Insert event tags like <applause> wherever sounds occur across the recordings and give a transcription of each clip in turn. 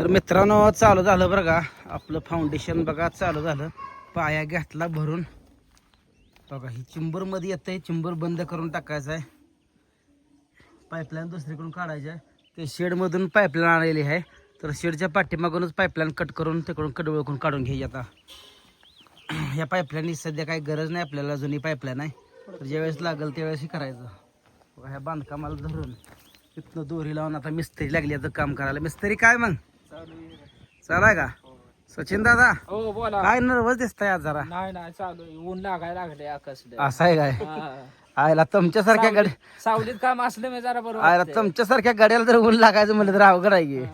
तर मित्रांनो चालू झालं बरं का. आपलं फाउंडेशन बघा चालू झालं. पाया घेतला भरून. बघा ही चिंबरमध्ये येतं आहे चिंबर बंद करून टाकायचं आहे. पाईपलाईन दुसरीकडून काढायची आहे. ते शेडमधून पाईपलाईन आलेली आहे. तर शेडच्या पाठीमागूनच पाईपलाईन कट करून तिकडून कडवळकून काढून घ्यायची आता. <clears throat> ह्या पाईपलाईनची सध्या काही गरज नाही आपल्याला जुनी पाईपलाईन आहे. तर ज्यावेळेस लागेल त्यावेळेस हे करायचं. बघा ह्या बांधकामाला धरून तिथनं दोरी लावून आता मिस्त्री लागली आता काम करायला. मिस्त्री काय मग? चालाय का? सचिन दादा? हो बोला. काय नर्वस दिसताय आज जरा? नाही नाही चालू आहे. ऊन लागायला लागले असं आहे काय? हा. आयला तुमच्यासारख्या गड सावलीत काम असलं मी जरा बरोबर आयला तुमच्यासारख्या गड्याला जर ऊन लागायचं म्हणलं तर अवघड आहे की.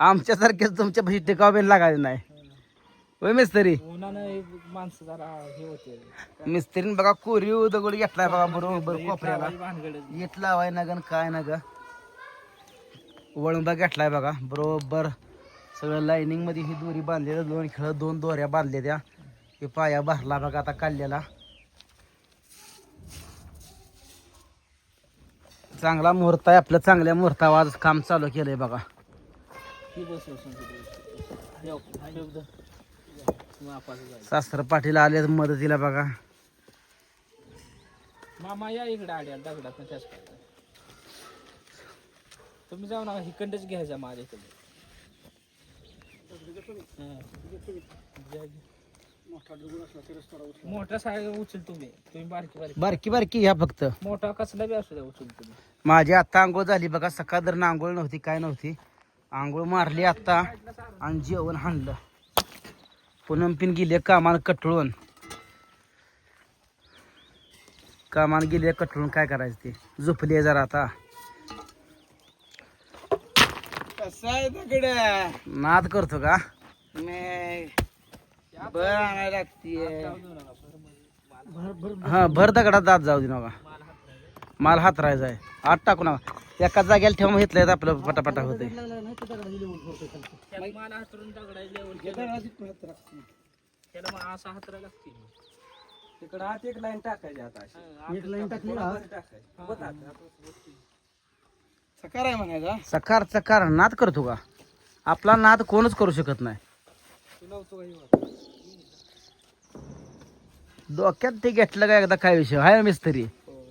आमच्यासारखेच तुमच्या भाषेत टिकाव बिन लागायचं नाही. होय मिस्त्री? उन्हानं हे माणसं जरा हे होते. मिस्त्रीने बघा कोरीव दगड घेतलाय बघा बरोबर कोपऱ्याला. भानगड येत लावाय ना काय ना ग वळंबा घेतलाय बघा बरोबर. सगळं लाईनिंगमध्ये ही दोरी बांधलेलं दोन खेळ दोन दोऱ्या बांधल्या त्या. हे पाया भरला बघा आता काढलेला. चांगला मुहूर्त आहे आपल्या चांगल्या मुहूर्तावर आज काम चालू केलंय बघा. सासर पाटील आले मदतीला बघा. मामा या इकडे आड्या दगडात तुम्ही जाऊ ना हिकंडच घ्यायचा माझ्या इकडे. मोठा उचल तुम्ही. तुम्ही बारकी बारकी. बारकी बारकी घ्या फक्त. मोठा कसला बी असू द्या उचल तुम्ही. माझी आता आंघोळ झाली बघा सकाळ दर आंघोळ नव्हती काय नव्हती. आंघोळ मारली आता आणि जेवण हाणलं. पुनम पिन गेले कामानं कटळून. कामानं गेले कटळून काय करायचं ते? झोपली जरा आता. कसं आहे नाद करतो का? बर आणायला लागतीये. हा भर दगडात दात जाऊ दे नका. माल हात राहायचा आहे. आत टाकू नका. एका जागेला ठेवून घेतलंय आपलं पटापटा होते तिकडं आत एक लाईन टाकायची आता अशी. एक लाईन टाकली सकार आहे म्हणायचा. सकार चकार नाद करतो का? आपला नाद कोणच करू शकत नाही. डोक्यात ते घेतलं का एकदा काय विषय? आहे मिस्त्री.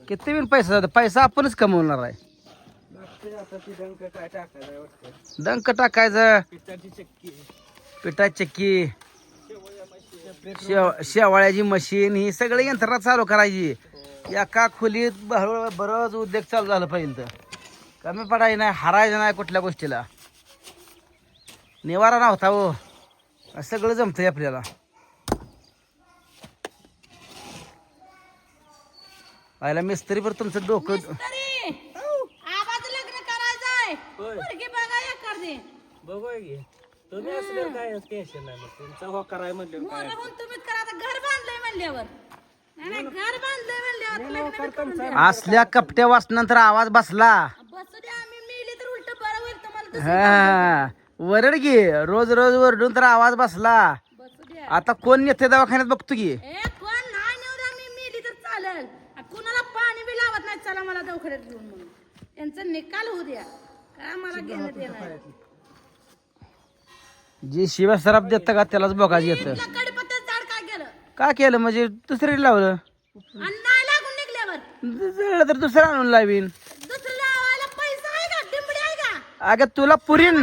किती बिन पैसा जातो? पैसा आपणच कमवणार आहे. लागते आता ती डंक काय टाकायला वाटतं डंक टाकायचं. पिठाची चक्की. पिठा चक्की शेव शेवाळ्याची मशीन ही सगळी यंत्रणा चालू करायची. एका खोलीत बरो- बरंच उद्योग चालू झालं पाहिजे तर कमी पडायचं नाही हारायचं नाही कुठल्या गोष्टीला. निवारा नव्हता हो. सगळं जमतंय आपल्याला. पाहिला मिस्त्री पर तुमचं डोकं बघूया की. तुम्ही काय टेन्शन नाही मग. तुमचा होकार आहे काय. असल्या कपट्या वाचनंतर आवाज बसला बसू द्या आम्ही मिली तर उलट बरं होईल तुम्हाला दुसरं. हा वरड की रोज रोज वरडून तर आवाज बसला. बसू द्या. आता कोण नेते दवाखान्यात बघतो की? ए कोण? नाही नेऊ द्या मी मिली तर चालेल. आ, कुणाला पाणी बी लावत नाही चला मला दवाखान्यात घेऊन म्हणून. त्यांचा निकाल होऊ द्या. काय मला घेणं देणार जे शिवा सराप देत का त्यालाच बघायचं येतं. इथलं कडपत्त्याचं झाड काय केलं? का केलं? म्हणजे दुसरी लावलं. आणि नाही लागून निघल्यावर. जळलं तर दुसरं आणून लावीन दुसरं लावायला पैसा आहे का डिंबडी आहे का अगं तुला पुरीन.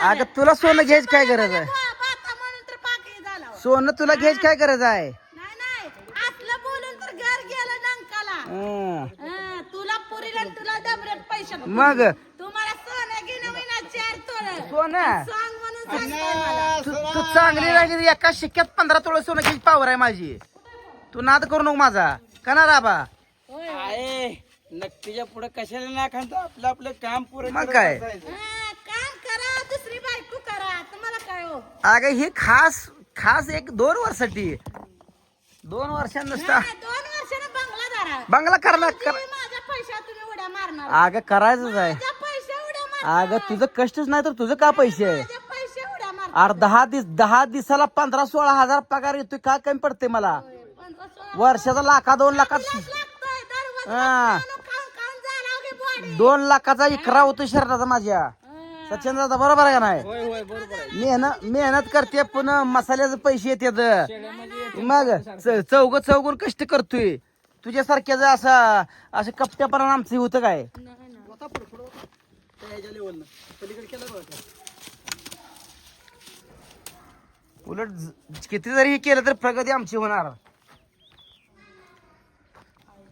अगं तुला सोनं घ्यायची काय गरज आहे? बाता म्हणून तर पाकी झाला हो. सोनं तुला घ्यायची काय गरज आहे? नाही नाही. असलं बोलून तर घर गेलं नंकाला. हं. हं, तुला पुरीला आणि तुला डबऱ्यात पैशात मग? तुम्हाला सोनं घेणं विना चार तोळ. सोनं? सांग म्हणून सांगताय मला. तू चांगली राहिली एका शिक्क्यात पंधरा तोळे सोनं घ्यायची पावर आहे माझी. तू नाद करू नको माझा. का ना राबा. नक्कीच्या पुढे कशाला नाही खात आपलं आपलं काम पुरं मग करत काय? बसायचं. हं, काम करा दुसरी बायको करा. तुम्हाला काय हो? अगं हे खास खास एक दोन वर्षासाठी. दोन वर्षांनुसता नाही, दोन वर्षानं बंगला धरा. बंगला करला कर तुम्ही माझ्या पैशात तुम्ही उड्या मारणार. अगं करायचंच आहे. माझ्या पैसे उड्या मारणार. अगं तुझं कष्टच नाही तर तुझं का पैसे आहे? माझ्या पैसे उड्या मारणार. अरे दहा दिस दहा दिवसाला पंधरा सोळा हजार पगार येतोय काय कमी पडते मला? पंधरा सोळा वर्षाचा लाखा दोन लाखात लागतोय हा खाऊन खाऊन झाला की दोन लाखाचा इकरा होतो शर्टाचा माझ्या. सचिन दादा बरोबर आहे का नाही? होय होय बरोबर आहे. मेहनत मेहनत करते पुन्हा मसाल्याचे पैसे येतात. मग चौग चौगून कष्ट करतोय. तुझ्यासारख्याच असं असं कपट्यापणा आमचं होतं काय. उलट किती जरी हे केलं तर प्रगती आमची होणार.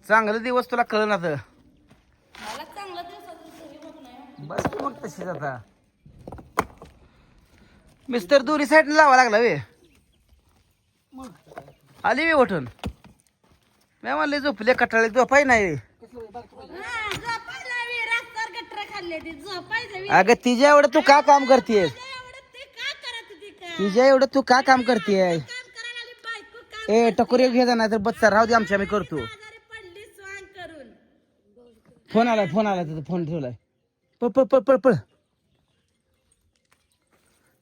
चांगले दिवस तुला कळणार तर मला चांगलं दिवसाचं सही होत नाही बस की मग तशीच आता? मिस्टर दोरी साईड लावा लागला वे. आली वे उठून. मी म्हणले झोपले कटाळे झोपाय नाही. हा, ती. अगं तिच्या एवढं तू का काम करतेस तुझ्या एवढं ते का करत? तिच्या एवढं तू का काम करतेय? काम करायला आली बायको काम ए टकोरी घे जा नाही तर बच्चा राहू दे आमच्या आम्ही करतो. फोन आलाय फोन आलाय तिथं फोन ठेवलाय. पळ पळ पळ पळ पळ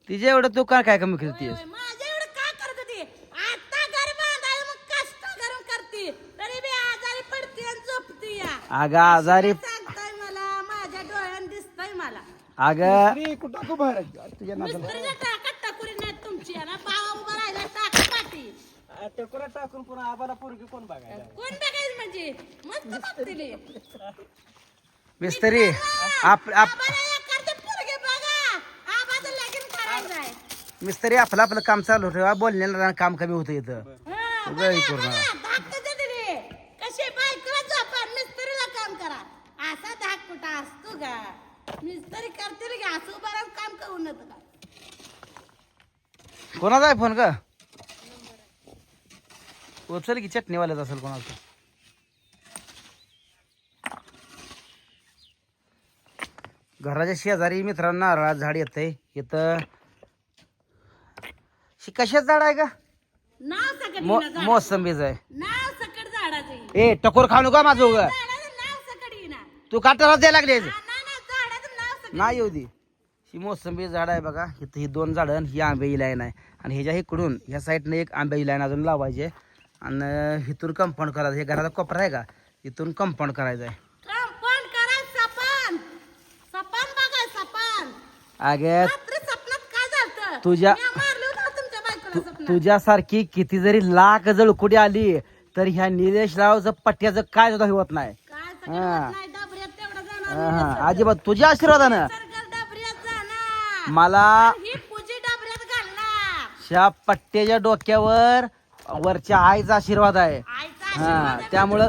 तिच्या एवढं तू का काय कमी करतेस होय, माझ्या एवढं का करत होती? आता घर बांधायला मग कष्ट करून करते? तरी बी आजारी पडते आणि झोपते या. अगं आजारी सांगताय मला माझ्या डोळ्यात दिसतंय मला. अगं कुठं तू बाहेर आहे? तुझ्या नादाला- मिस्त्रीला टाका टाकुरी नाही तुमची ना उभा राहिला पाठी टकोरा टाकून पुन्हा आबाला पोरगी कोण बघायला? कोण बघायचं म्हणजे? मस्त बघतील. मिस्त्री आप मिस्त्री आपलं आपलं काम चालू ठेवा बोलण्याला काम कमी होतं इथं. कोणाचा आहे फोन का उचल की चटणीवाल्याचा असेल कोणाचा? घराच्या शेजारी मित्रांनो नारळा झाड येत आहे इथं शी कशाच झाड आहे का? नाव सकट मो येईना. मोसंबीच आहे. नाव सकट झाडाचं ए टकोर खाऊ नका माझं उगा. झाडाचं नाव सकट येईना. तू काटाला द्यायला लागले हा, ना ना झाडाचं नाव सकट नाही येऊ दे. ही मोसंबी झाड आहे बघा. इथं ही दोन झाडं आणि ही आंब्याची लाईन आहे. आणि ह्याच्या इकडून ह्या साईडनं एक आंब्याची लाईन अजून लावायची. आणि इथून कंपाऊंड करायचं. हे घराचा कोपरा आहे का? इथून कंपाऊंड करायचं आहे कंपाऊंड करा सपान सपान बघा सपान अगे रात्री स्वप्नात काय झालं तुझ्या- मारलं होतं तुमच्या बायकोला स्वप्नात तुझ्यासारखी किती जरी लाख जळकुडी आली तर ह्या निलेश रावचं पट्ट्याचं काय सुद्धा होत नाही. काय हा. होत नाही डबऱ्यात तेवढं जाणार नाही अजिबात तुझ्या आशीर्वादानं. सरकार डबऱ्यात जाणार. मला ही पूजी डबऱ्यात घालणार. ह्या पट्ट्याच्या डोक्यावर वरच्या आईचा आशीर्वाद आहे. आईचा हा आहे. त्यामुळं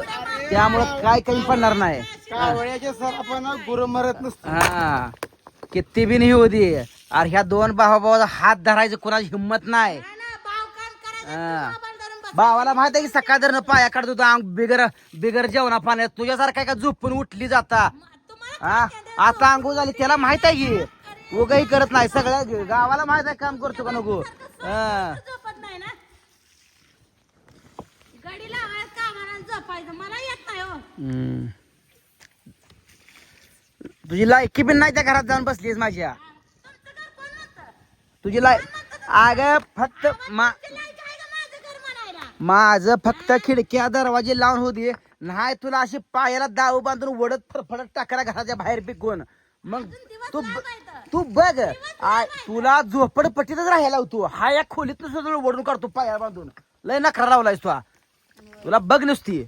त्यामुळं काय कमी पडणार नाही. गुरु मरत नसतो. हा. किती बी नाही होती. अरे ह्या दोन भावा भावाचा हात धरायचं कोणाची हिंमत नाही. हा. भावाला माहीत आहे की सकाळ धरणं पाया काढत अंग बिगर बिगर जेवणा पाण्यात. तुझ्यासारखा का झोपून उठली जाता. हा? आता अंघोळ झाली त्याला माहीत आहे की उगाही करत नाही. सगळ्या गावाला माहीत आहे काम करतो का नको? हा. झोपत नाही ना? गडी लावायचं कामाला आणि झोपायचं? मला येत नाही हो. हम्म. तुझी लायकी पण नाही त्या घरात जाऊन बसलीस माझ्या? तुझी लाय अग फक्त मा ते माझं फक्त खिडक्या दरवाजे लावून होती नाही तुला अशी पायाला दाऊ बांधून वडत फडफडत टाकायला घराच्या बाहेर पिकवून मग तू. तू बघ. तुला झोपडपट्टीतच राहायला होतो. हा या खोलीत ओढून काढतो पाया बांधून. लय नखरा लावलायस तू. तुला बघ नुसती.